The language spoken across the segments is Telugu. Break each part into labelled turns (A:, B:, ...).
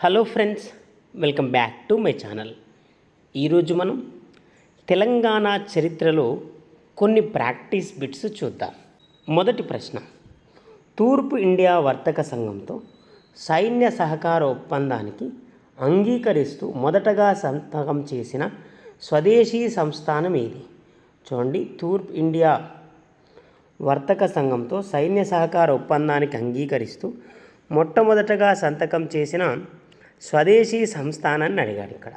A: Hello friends welcome back to my channel. ఈరోజు మనం తెలంగాణ చరిత్రలో కొన్ని ప్రాక్టీస్ బిట్స్ చూద్దాం. మొదటి ప్రశ్న తూర్పు ఇండియా వర్తక సంఘంతో సైన్య సహకార ఒప్పందానికి అంగీకరిస్తూ మొదటగా సంతకం చేసిన స్వదేశీ సంస్థానం ఏది? చూడండి తూర్పు ఇండియా వర్తక సంఘంతో సైన్య సహకార ఒప్పందానికి అంగీకరిస్తూ మొట్టమొదటగా సంతకం చేసిన స్వదేశీ సంస్థానాన్ని అడిగాడు ఇక్కడ.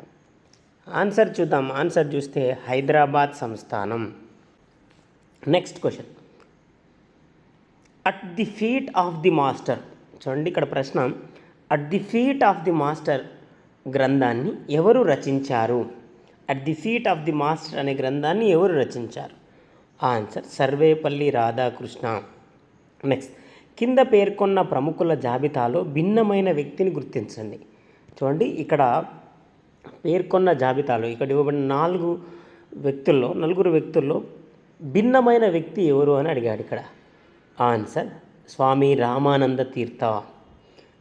A: ఆన్సర్ చూద్దాం. ఆన్సర్ చూస్తే హైదరాబాద్ సంస్థానం. Next question. At the feet of the master. చూడండి ఇక్కడ ప్రశ్న. At the feet of the master గ్రంథాన్ని ఎవరు రచించారు? At the feet of the master అనే గ్రంథాన్ని ఎవరు రచించారు? ఆన్సర్ సర్వేపల్లి రాధాకృష్ణ. నెక్స్ట్. కింద పేర్కొన్న ప్రముఖుల జాబితాలో భిన్నమైన వ్యక్తిని గుర్తించండి. చూడండి ఇక్కడ పేర్కొన్న జాబితాలో ఇక్కడ ఇవ్వబడిన నాలుగు వ్యక్తుల్లో నలుగురు వ్యక్తుల్లో భిన్నమైన వ్యక్తి ఎవరు అని అడిగాడు ఇక్కడ. ఆన్సర్ స్వామి రామానంద తీర్థ.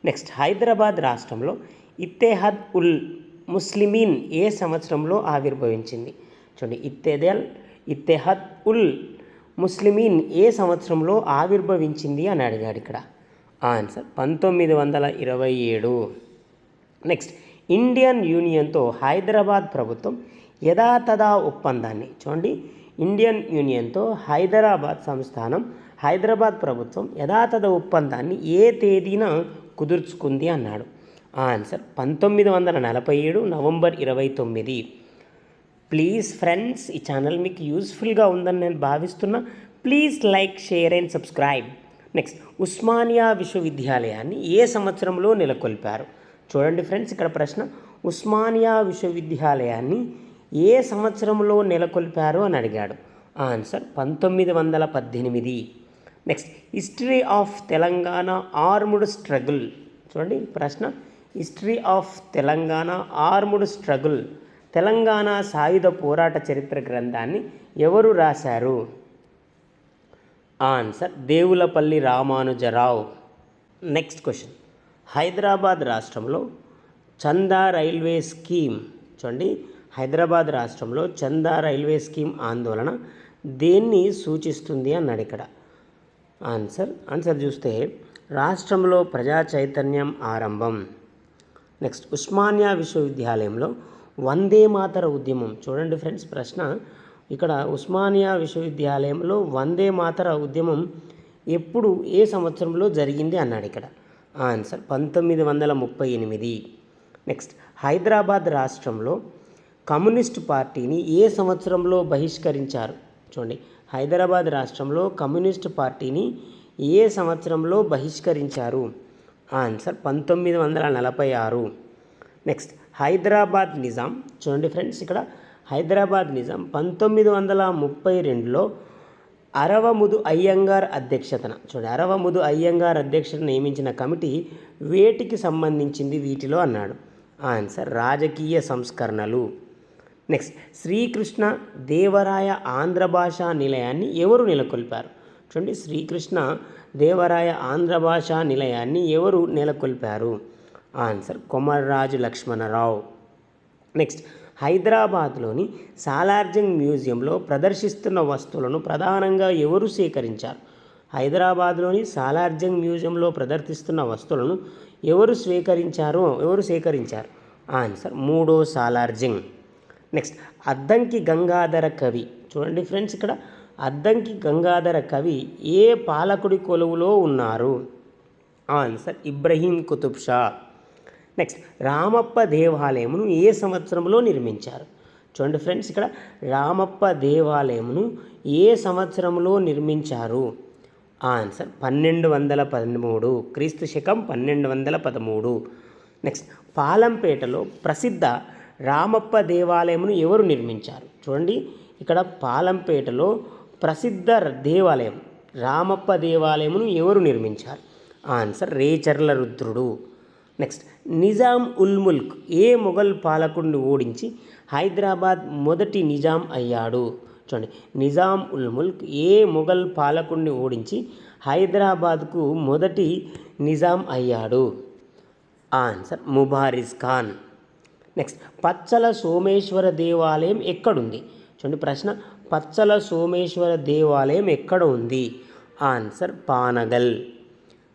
A: నెక్స్ట్ హైదరాబాద్ రాష్ట్రంలో ఇత్తేహద్ ఉల్ ముస్లిమీన్ ఏ సంవత్సరంలో ఆవిర్భవించింది? చూడండి ఇత్తేదల్ ఇత్తేహద్ ఉల్ ముస్లిమీన్ ఏ సంవత్సరంలో ఆవిర్భవించింది అని అడిగాడు ఇక్కడ. ఆన్సర్ పంతొమ్మిది వందల ఇరవై ఏడు. నెక్స్ట్ ఇండియన్ యూనియన్తో హైదరాబాద్ ప్రభుత్వం యథాతథా ఒప్పందాన్ని చూడండి. ఇండియన్ యూనియన్తో హైదరాబాద్ సంస్థానం హైదరాబాద్ ప్రభుత్వం యథాతథ ఒప్పందాన్ని ఏ తేదీన కుదుర్చుకుంది అన్నాడు. ఆన్సర్ పంతొమ్మిది వందల నలభై ఏడు నవంబర్ ఇరవై తొమ్మిది. ప్లీజ్ ఫ్రెండ్స్ ఈ ఛానల్ మీకు యూస్ఫుల్గా ఉందని నేను భావిస్తున్నా. Please like share and subscribe next Osmania విశ్వవిద్యాలయాన్ని ఏ సంవత్సరంలో నెలకొల్పారు? చూడండి ఫ్రెండ్స్ ఇక్కడ ప్రశ్న ఉస్మానియా విశ్వవిద్యాలయాన్ని ఏ సంవత్సరంలో నెలకొల్పారు అని అడిగాడు. ఆన్సర్ పంతొమ్మిది వందల పద్దెనిమిది. Next history of Telangana armed struggle. చూడండి ప్రశ్న history of Telangana armed struggle. Telangana సాయుధ పోరాట చరిత్ర గ్రంథాన్ని ఎవరు రాశారు? Answer Devulapalli Ramanujarao. Next question. Hyderabad రాష్ట్రంలో చందా రైల్వే స్కీమ్ చూడండి. హైదరాబాద్ రాష్ట్రంలో చందా రైల్వే స్కీమ్ ఆందోళన దేన్ని సూచిస్తుంది అన్నాడు ఇక్కడ? ఆన్సర్ ఆన్సర్ చూస్తే రాష్ట్రంలో ప్రజా చైతన్యం ఆరంభం. నెక్స్ట్ ఉస్మానియా విశ్వవిద్యాలయంలో వందే మాతర ఉద్యమం. చూడండి ఫ్రెండ్స్ ప్రశ్న. ఇక్కడ ఉస్మానియా విశ్వవిద్యాలయంలో వందే మాతర ఉద్యమం ఎప్పుడు ఏ సంవత్సరంలో జరిగింది అన్నాడు ఇక్కడ? ఆన్సర్ పంతొమ్మిది వందల ముప్పై ఎనిమిది. నెక్స్ట్ హైదరాబాద్ రాష్ట్రంలో కమ్యూనిస్ట్ పార్టీని ఏ సంవత్సరంలో బహిష్కరించారు? చూడండి హైదరాబాద్ రాష్ట్రంలో కమ్యూనిస్ట్ పార్టీని ఏ సంవత్సరంలో బహిష్కరించారు? ఆన్సర్ పంతొమ్మిది వందల నలభై ఆరు. నెక్స్ట్ హైదరాబాద్ నిజాం. చూడండి ఫ్రెండ్స్ ఇక్కడ హైదరాబాద్ నిజాం పంతొమ్మిది వందల ముప్పై రెండులో అరవముదు అయ్యంగార్ అధ్యక్షతన. చూడండి అరవముదు అయ్యంగార్ అధ్యక్షతన నియమించిన కమిటీ వేటికి సంబంధించింది వీటిలో అన్నాడు. ఆన్సర్ రాజకీయ సంస్కరణలు. నెక్స్ట్ శ్రీకృష్ణ దేవరాయ ఆంధ్ర భాషా నిలయాన్ని ఎవరు నెలకొల్పారు? చూడండి శ్రీకృష్ణ దేవరాయ ఆంధ్ర భాషా నిలయాన్ని ఎవరు నెలకొల్పారు? ఆన్సర్ కొమర్రాజు లక్ష్మణరావు. నెక్స్ట్ హైదరాబాద్లోని సాలార్జంగ్ మ్యూజియంలో ప్రదర్శిస్తున్న వస్తువులను ప్రధానంగా ఎవరు సేకరించారు? హైదరాబాద్లోని సాలార్జంగ్ మ్యూజియంలో ప్రదర్శిస్తున్న వస్తువులను ఎవరు స్వీకరించారు? ఎవరు సేకరించారు? ఆన్సర్ మూడో సాలార్జంగ్. నెక్స్ట్ అద్దంకి గంగాధర కవి. చూడండి ఫ్రెండ్స్ ఇక్కడ అద్దంకి గంగాధర కవి ఏ పాలకుడి కొలువులో ఉన్నారు? ఆన్సర్ ఇబ్రహీం కుతుబ్ షా. నెక్స్ట్ రామప్ప దేవాలయమును ఏ సంవత్సరంలో నిర్మించారు? చూడండి ఫ్రెండ్స్ ఇక్కడ రామప్ప దేవాలయమును ఏ సంవత్సరంలో నిర్మించారు? ఆన్సర్ పన్నెండు వందల పదమూడు. క్రీస్తు శకం పన్నెండు వందల పదమూడు. నెక్స్ట్ పాలంపేటలో ప్రసిద్ధ రామప్ప దేవాలయమును ఎవరు నిర్మించారు? చూడండి ఇక్కడ పాలంపేటలో ప్రసిద్ధ దేవాలయం రామప్ప దేవాలయమును ఎవరు నిర్మించారు? ఆన్సర్ రేచర్ల రుద్రుడు. నెక్స్ట్ నిజాం ఉల్ ముల్క్ ఏ మొఘల్ పాలకుడిని ఓడించి హైదరాబాద్ మొదటి నిజాం అయ్యాడు? చూడండి. నిజాం ఉల్ ముల్క్ ఏ మొఘల్ పాలకుడిని ఓడించి హైదరాబాద్కు మొదటి నిజాం అయ్యాడు? ఆన్సర్ ముబారిజ్ ఖాన్ నెక్స్ట్ పచ్చల సోమేశ్వర దేవాలయం ఎక్కడుంది? చూడండి ప్రశ్న పచ్చల సోమేశ్వర దేవాలయం ఎక్కడ ఉంది? ఆన్సర్ పానగల్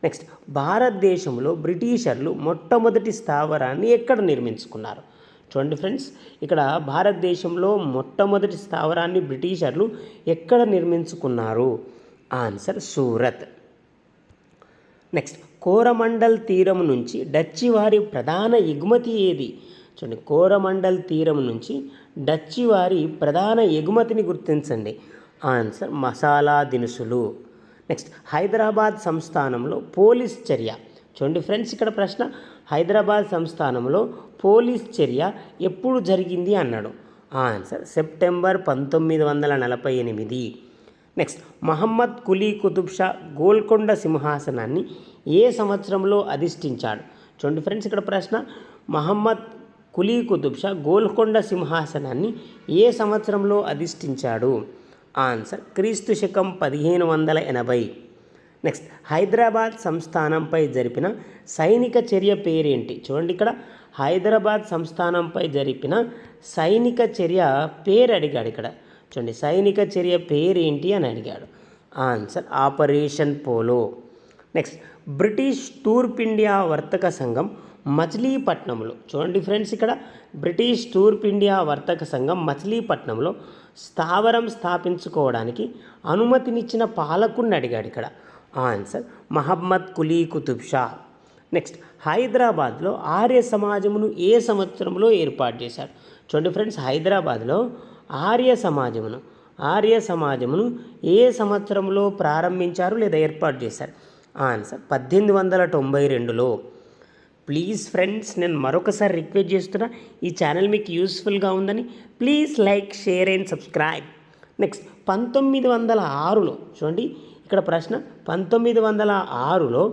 A: నెక్స్ట్ భారతదేశంలో బ్రిటిషర్లు మొట్టమొదటి స్థావరాన్ని ఎక్కడ నిర్మించుకున్నారు? చూడండి ఫ్రెండ్స్ ఇక్కడ భారతదేశంలో మొట్టమొదటి స్థావరాన్ని బ్రిటిషర్లు ఎక్కడ నిర్మించుకున్నారు? ఆన్సర్ సూరత్. నెక్స్ట్ కోరమండల్ తీరం నుంచి డచ్చి వారి ప్రధాన ఎగుమతి ఏది? చూడండి కోరమండల్ తీరం నుంచి డచ్చి వారి ప్రధాన ఎగుమతిని గుర్తించండి. ఆన్సర్ మసాలా దినుసులు. నెక్స్ట్ హైదరాబాద్ సంస్థానంలో పోలీస్ చర్య. చూడండి ఫ్రెండ్స్ ఇక్కడ ప్రశ్న హైదరాబాద్ సంస్థానంలో పోలీస్ చర్య ఎప్పుడు జరిగింది అన్నాడు? ఆన్సర్ సెప్టెంబర్ పంతొమ్మిది వందల నలభై ఎనిమిది. నెక్స్ట్ మహమ్మద్ కులీ కుతుబ్ షా గోల్కొండ సింహాసనాన్ని ఏ సంవత్సరంలో అధిష్ఠించాడు? చూడండి ఫ్రెండ్స్ ఇక్కడ ప్రశ్న మహమ్మద్ కులీ కుతుబ్ షా గోల్కొండ సింహాసనాన్ని ఏ సంవత్సరంలో అధిష్ఠించాడు? ఆన్సర్ క్రీస్తు శకం పదిహేను వందల ఎనభై. నెక్స్ట్ హైదరాబాద్ సంస్థానంపై జరిపిన సైనిక చర్య పేరేంటి? చూడండి ఇక్కడ హైదరాబాద్ సంస్థానంపై జరిపిన సైనిక చర్య పేరు అడిగాడు ఇక్కడ. చూడండి సైనిక చర్య పేరేంటి అని అడిగాడు. Answer operation polo. Next British తూర్పు ఇండియా వర్తక సంఘం మచిలీపట్నంలో. చూడండి ఫ్రెండ్స్ ఇక్కడ. బ్రిటిష్ తూర్పు ఇండియా వర్తక సంఘం మచిలీపట్నంలో స్థావరం స్థాపించుకోవడానికి అనుమతినిచ్చిన పాలకుడిని అడిగాడు ఇక్కడ. ఆన్సర్ మహమ్మద్ కులీ కుతుబ్ షా. నెక్స్ట్ హైదరాబాద్లో ఆర్య సమాజమును ఏ సంవత్సరంలో ఏర్పాటు చేశారు? చూడండి ఫ్రెండ్స్ హైదరాబాద్లో ఆర్య సమాజమును ఆర్య సమాజమును ఏ సంవత్సరంలో ప్రారంభించారు లేదా ఏర్పాటు చేశారు? ఆన్సర్ పద్దెనిమిది వందల తొంభై రెండులో ప్లీజ్ ఫ్రెండ్స్ నేను మరొకసారి రిక్వెస్ట్ చేస్తున్నా ఈ ఛానల్ మీకు యూస్ఫుల్గా ఉందని please like share and subscribe. Next పంతొమ్మిది వందల ఆరులో చూడండి ఇక్కడ ప్రశ్న పంతొమ్మిది వందల ఆరులో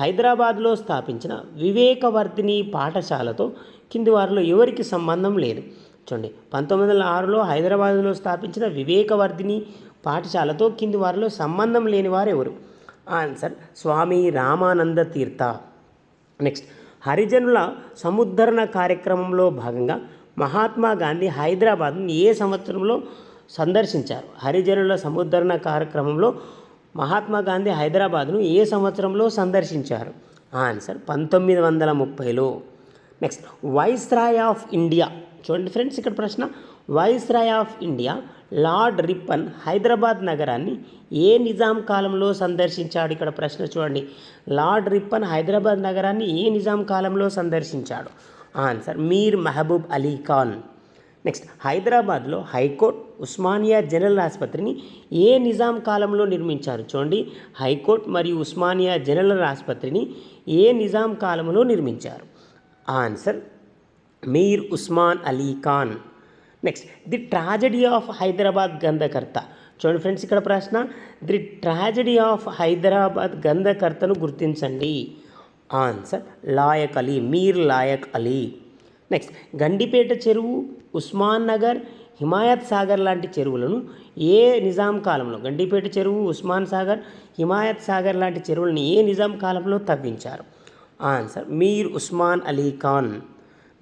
A: హైదరాబాద్లో స్థాపించిన వివేకవర్ధిని పాఠశాలతో కింది వారిలో ఎవరికి సంబంధం లేదు? చూడండి పంతొమ్మిది వందల ఆరులో హైదరాబాద్లో స్థాపించిన వివేకవర్ధిని పాఠశాలతో కింది వారిలో సంబంధం లేని వారు ఎవరు? ఆన్సర్ స్వామి రామానంద తీర్థ. నెక్స్ట్ హరిజనుల సముద్ధరణ కార్యక్రమంలో భాగంగా మహాత్మా గాంధీ హైదరాబాద్ను ఏ సంవత్సరంలో సందర్శించారు? హరిజనుల సముద్ధరణ కార్యక్రమంలో మహాత్మా గాంధీ హైదరాబాద్ను ఏ సంవత్సరంలో సందర్శించారు? ఆన్సర్ పంతొమ్మిది వందల ముప్పైలో. Next viceroy of India. చూడండి ఫ్రెండ్స్ ఇక్కడ ప్రశ్న viceroy of India lord Ripon Hyderabad నగరాన్ని ఏ నిజాం కాలంలో సందర్శించాడు? ఇక్కడ ప్రశ్న చూడండి. లార్డ్ రిప్పన్ హైదరాబాద్ నగరాన్ని ఏ నిజాం కాలంలో సందర్శించాడు? ఆన్సర్ మీర్ మహబూబ్ అలీ ఖాన్ నెక్స్ట్ హైదరాబాద్లో హైకోర్ట్ ఉస్మానియా జనరల్ ఆసుపత్రిని ఏ నిజాం కాలంలో నిర్మించారు? చూడండి. హైకోర్ట్ మరియు ఉస్మానియా జనరల్ ఆసుపత్రిని ఏ నిజాం కాలంలో నిర్మించారు? Answer Mir Osman Ali Khan next the tragedy of Hyderabad గంధకర్త చూడండి ఫ్రెండ్స్ ఇక్కడ ప్రశ్న. ది ట్రాజడీ ఆఫ్ హైదరాబాద్ గంధకర్తను గుర్తించండి. ఆన్సర్ లాయక్ అలీ మీర్ లాయక్ అలీ నెక్స్ట్ గండిపేట చెరువు ఉస్మాన్ నగర్ హిమాయత్ సాగర్ లాంటి చెరువులను ఏ నిజాం కాలంలో గండిపేట చెరువు ఉస్మాన్ సాగర్ హిమాయత్ సాగర్ లాంటి చెరువులను ఏ నిజాం కాలంలో తవ్వించారు? ఆన్సర్ మీర్ ఉస్మాన్ అలీ ఖాన్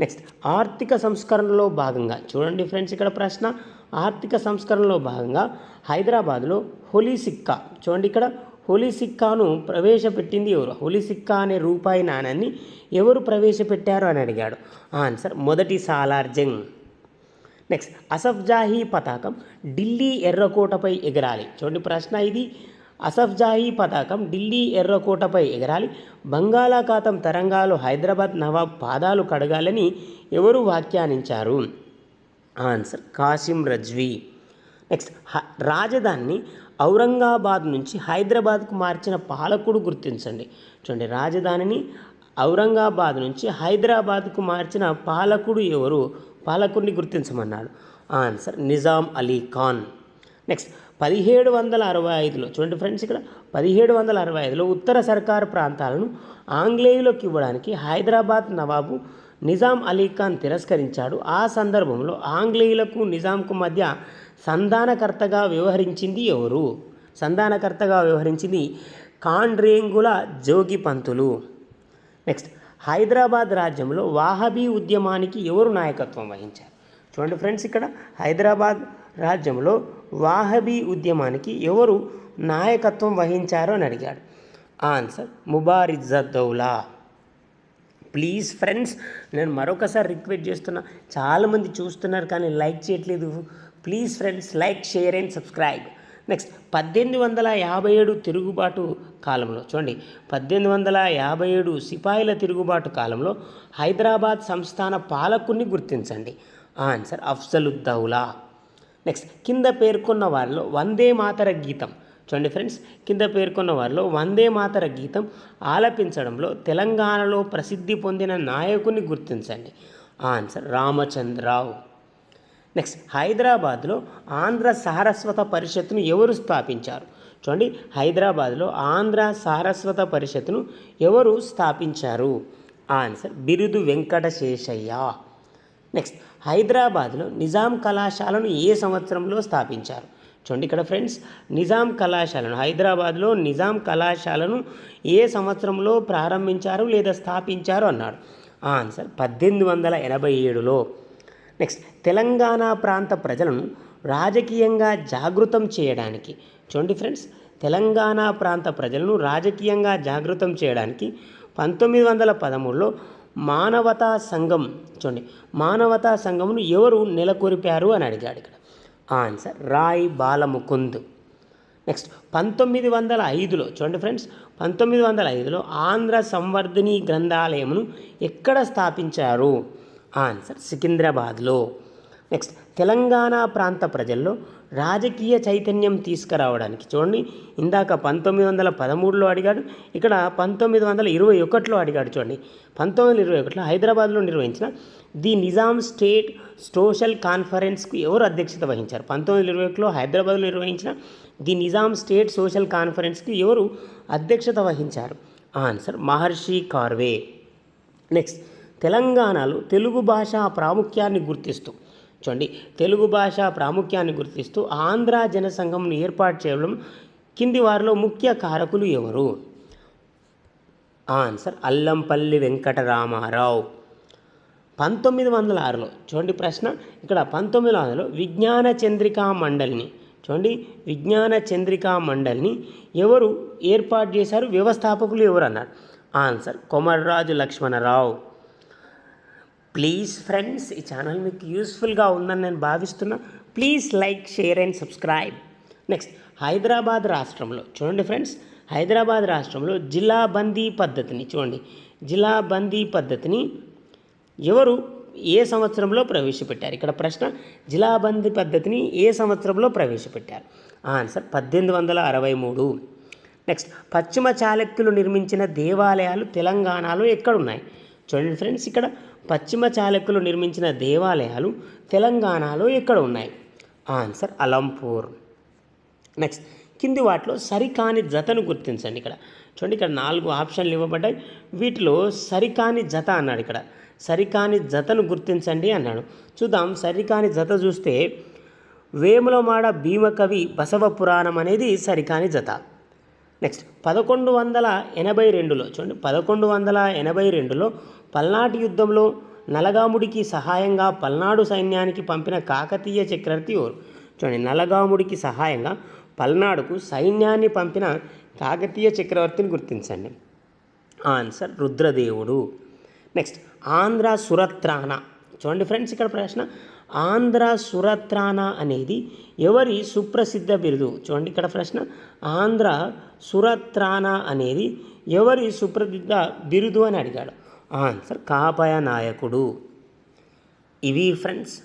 A: నెక్స్ట్ ఆర్థిక సంస్కరణలో భాగంగా చూడండి ఫ్రెండ్స్ ఇక్కడ ప్రశ్న ఆర్థిక సంస్కరణలో భాగంగా హైదరాబాద్లో హోలీ సిక్కా చూడండి ఇక్కడ హోలీ సిక్కాను ప్రవేశపెట్టింది ఎవరు? హోలీ సిక్కా అనే రూపాయి నాణాన్ని ఎవరు ప్రవేశపెట్టారు అని అడిగాడు. ఆన్సర్ మొదటి సాలార్ జంగ్. నెక్స్ట్ అసఫ్ జాహీ పతాకం ఢిల్లీ ఎర్రకోటపై ఎగరాలి. చూడండి ప్రశ్న ఇది. అసఫ్ జాహీ పతాకం ఢిల్లీ ఎర్రకోటపై ఎగరాలి. బంగాళాఖాతం తరంగాలు హైదరాబాద్ నవాబ్ పాదాలు కడగాలని ఎవరు వ్యాఖ్యానించారు? ఆన్సర్ కాసిం రజ్వీ. నెక్స్ట్ రాజధానిని ఔరంగాబాద్ నుంచి హైదరాబాద్కు మార్చిన పాలకుడు గుర్తించండి. చూడండి రాజధానిని ఔరంగాబాద్ నుంచి హైదరాబాద్కు మార్చిన పాలకుడు ఎవరు? పాలకుడిని గుర్తించమన్నాడు. ఆన్సర్ నిజాం అలీ ఖాన్. నెక్స్ట్ పదిహేడు వందల అరవై ఐదులో చూడండి ఫ్రెండ్స్ ఇక్కడ పదిహేడు వందల అరవై ఐదులో ఉత్తర సర్కారు ప్రాంతాలను ఆంగ్లేయులకు ఇవ్వడానికి హైదరాబాద్ నవాబు నిజాం అలీ ఖాన్ తిరస్కరించాడు. ఆ సందర్భంలో ఆంగ్లేయులకు నిజాంకు మధ్య సంధానకర్తగా వ్యవహరించింది ఎవరు? సంధానకర్తగా వ్యవహరించింది కాండ్రేంగుల జోగి పంతులు. నెక్స్ట్ హైదరాబాద్ రాజ్యంలో వాహబీ ఉద్యమానికి ఎవరు నాయకత్వం వహించారు? చూడండి ఫ్రెండ్స్ ఇక్కడ హైదరాబాద్ రాజ్యంలో వాహబీ ఉద్యమానికి ఎవరు నాయకత్వం వహించారో అని అడిగాడు. ఆన్సర్ ముబారిజద్దౌలా ప్లీజ్ ఫ్రెండ్స్ నేను మరొకసారి రిక్వెస్ట్ చేస్తున్నా చాలామంది చూస్తున్నారు కానీ లైక్ చేయట్లేదు. Please friends like share and subscribe. Next పద్దెనిమిది వందల యాభై ఏడు తిరుగుబాటు కాలంలో చూడండి పద్దెనిమిది వందల యాభై ఏడు సిపాయిల తిరుగుబాటు కాలంలో హైదరాబాద్ సంస్థాన పాలకుని గుర్తించండి. ఆన్సర్ అఫ్జలుద్దౌలా. నెక్స్ట్ కింద పేర్కొన్న వారిలో వందే మాతర గీతం. చూడండి ఫ్రెండ్స్ కింద పేర్కొన్న వారిలో వందే మాతర గీతం ఆలపించడంలో తెలంగాణలో ప్రసిద్ధి పొందిన నాయకుని గుర్తించండి. ఆన్సర్ రామచంద్రరావు. నెక్స్ట్ హైదరాబాద్లో ఆంధ్ర సారస్వత పరిషత్ను ఎవరు స్థాపించారు? చూడండి హైదరాబాద్లో ఆంధ్ర సారస్వత పరిషత్తును ఎవరు స్థాపించారు? ఆన్సర్ బిరుదు వెంకట శేషయ్య. నెక్స్ట్ హైదరాబాద్లో నిజాం కళాశాలను ఏ సంవత్సరంలో స్థాపించారు? చూడండి ఇక్కడ ఫ్రెండ్స్ నిజాం కళాశాలను హైదరాబాద్లో నిజాం కళాశాలను ఏ సంవత్సరంలో ప్రారంభించారు లేదా స్థాపించారు అన్నాడు. ఆన్సర్ పద్దెనిమిది వందల ఎనభై ఏడులో. నెక్స్ట్ తెలంగాణ ప్రాంత ప్రజలను రాజకీయంగా జాగృతం చేయడానికి చూడండి ఫ్రెండ్స్ తెలంగాణ ప్రాంత ప్రజలను రాజకీయంగా జాగృతం చేయడానికి పంతొమ్మిది వందల పదమూడులో మానవతా సంఘం. చూడండి మానవతా సంఘమును ఎవరు నెలకొల్పారు అని అడిగాడు ఇక్కడ. ఆన్సర్ రాయ్ బాలముకుంద్. నెక్స్ట్ పంతొమ్మిది వందల ఐదులో చూడండి ఫ్రెండ్స్ పంతొమ్మిది వందల ఐదులో ఆంధ్ర సంవర్ధిని గ్రంథాలయమును ఎక్కడ స్థాపించారు? ఆన్సర్ సికింద్రాబాద్లో. నెక్స్ట్ తెలంగాణ ప్రాంత ప్రజల్లో రాజకీయ చైతన్యం తీసుకురావడానికి. చూడండి ఇందాక పంతొమ్మిది వందల పదమూడులో అడిగాడు ఇక్కడ పంతొమ్మిది వందల ఇరవై ఒకటిలో అడిగాడు చూడండి. పంతొమ్మిది వందల ఇరవై ఒకటిలో హైదరాబాద్లో నిర్వహించిన ది నిజాం స్టేట్ సోషల్ కాన్ఫరెన్స్కు ఎవరు అధ్యక్షత వహించారు? పంతొమ్మిది వందల ఇరవై ఒకటిలో హైదరాబాద్లో నిర్వహించిన ది నిజాం స్టేట్ సోషల్ కాన్ఫరెన్స్కి ఎవరు అధ్యక్షత వహించారు? ఆన్సర్ మహర్షి కార్వే. నెక్స్ట్ తెలంగాణలో తెలుగు భాష ప్రాముఖ్యాన్ని గుర్తిస్తూ. చూడండి తెలుగు భాష ప్రాముఖ్యాన్ని గుర్తిస్తూ ఆంధ్ర జనసంఘంను ఏర్పాటు చేయడం కింది వారిలో ముఖ్య కారకులు ఎవరు? ఆన్సర్ అల్లంపల్లి వెంకటరామారావు. పంతొమ్మిది వందల ఆరులో చూడండి ప్రశ్న. ఇక్కడ పంతొమ్మిది వందలలో విజ్ఞాన చంద్రికా మండలిని చూడండి. విజ్ఞాన చంద్రికా మండలిని ఎవరు ఏర్పాటు చేశారు? వ్యవస్థాపకులు ఎవరు అన్నారు? Answer Komarraju Lakshmanarao. Please friends ఈ ఛానల్ మీకు యూస్ఫుల్గా ఉందని నేను భావిస్తున్నా. Please like share and subscribe next Hyderabad రాష్ట్రంలో చూడండి ఫ్రెండ్స్ హైదరాబాద్ రాష్ట్రంలో జిల్లా బందీ పద్ధతిని చూడండి. జిల్లా బందీ పద్ధతిని ఎవరు ఏ సంవత్సరంలో ప్రవేశపెట్టారు? ఇక్కడ ప్రశ్న జిల్లా బందీ పద్ధతిని ఏ సంవత్సరంలో ప్రవేశపెట్టారు? ఆన్సర్ పద్దెనిమిది వందల అరవై మూడు. నెక్స్ట్ పశ్చిమ చాళుక్యులు నిర్మించిన దేవాలయాలు తెలంగాణలో ఎక్కడున్నాయి? చూడండి ఫ్రెండ్స్ ఇక్కడ పశ్చిమ చాళుక్యులు నిర్మించిన దేవాలయాలు తెలంగాణలో ఎక్కడ ఉన్నాయి? ఆన్సర్ అలంపూర్ నెక్స్ట్ కింది వాటిలో సరికాని జతను గుర్తించండి ఇక్కడ. చూడండి ఇక్కడ నాలుగు ఆప్షన్లు ఇవ్వబడ్డాయి. వీటిలో సరికాని జత అన్నాడు ఇక్కడ. సరికాని జతను గుర్తించండి అన్నాడు. చూద్దాం సరికాని జత చూస్తే వేములమాడ భీమకవి బసవ పురాణం అనేది సరికాని జత. నెక్స్ట్ పదకొండు వందల ఎనభై రెండులో చూడండి పదకొండు వందల ఎనభై రెండులో పల్నాటి యుద్ధంలో నలగాముడికి సహాయంగా పల్నాడు సైన్యానికి పంపిన కాకతీయ చక్రవర్తి ఎవరు? చూడండి నలగాముడికి సహాయంగా పల్నాడుకు సైన్యాన్ని పంపిన కాకతీయ చక్రవర్తిని గుర్తించండి. ఆన్సర్ రుద్రదేవుడు. నెక్స్ట్ ఆంధ్ర సురత్రాన చూడండి ఫ్రెండ్స్ ఇక్కడ ప్రశ్న ఆంధ్ర సురత్రాన అనేది ఎవరి సుప్రసిద్ధ బిరుదు? చూడండి ఇక్కడ ప్రశ్న. ఆంధ్ర సురత్రాన అనేది ఎవరి సుప్రసిద్ధ బిరుదు అని అడిగాడు. ఆన్సర్ కాపయ నాయకుడు. ఇవి ఫ్రెండ్స్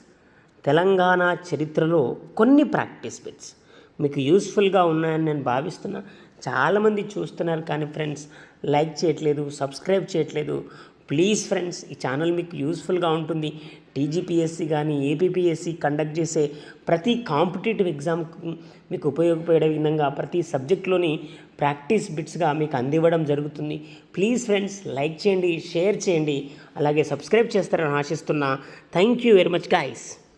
A: తెలంగాణ చరిత్రలో కొన్ని ప్రాక్టీస్ బిట్స్. మీకు యూస్ఫుల్గా ఉన్నాయని నేను భావిస్తున్నా. చాలామంది చూస్తున్నారు కానీ ఫ్రెండ్స్ లైక్ చేయట్లేదు సబ్స్క్రైబ్ చేయట్లేదు. ప్లీజ్ ఫ్రెండ్స్ ఈ ఛానల్ మీకు యూస్ఫుల్గా ఉంటుంది. టీజీపీఎస్సీ కానీ ఏపీపీఎస్సీ కండక్ట్ చేసే ప్రతి కాంపిటేటివ్ ఎగ్జామ్ మీకు ఉపయోగపడే విధంగా ప్రతి సబ్జెక్ట్లోని ప్రాక్టీస్ బిట్స్గా మీకు అందివ్వడం జరుగుతుంది. ప్లీజ్ ఫ్రెండ్స్ లైక్ చేయండి షేర్ చేయండి. అలాగే సబ్స్క్రైబ్ చేస్తారని ఆశిస్తున్నా. Thank you very much guys.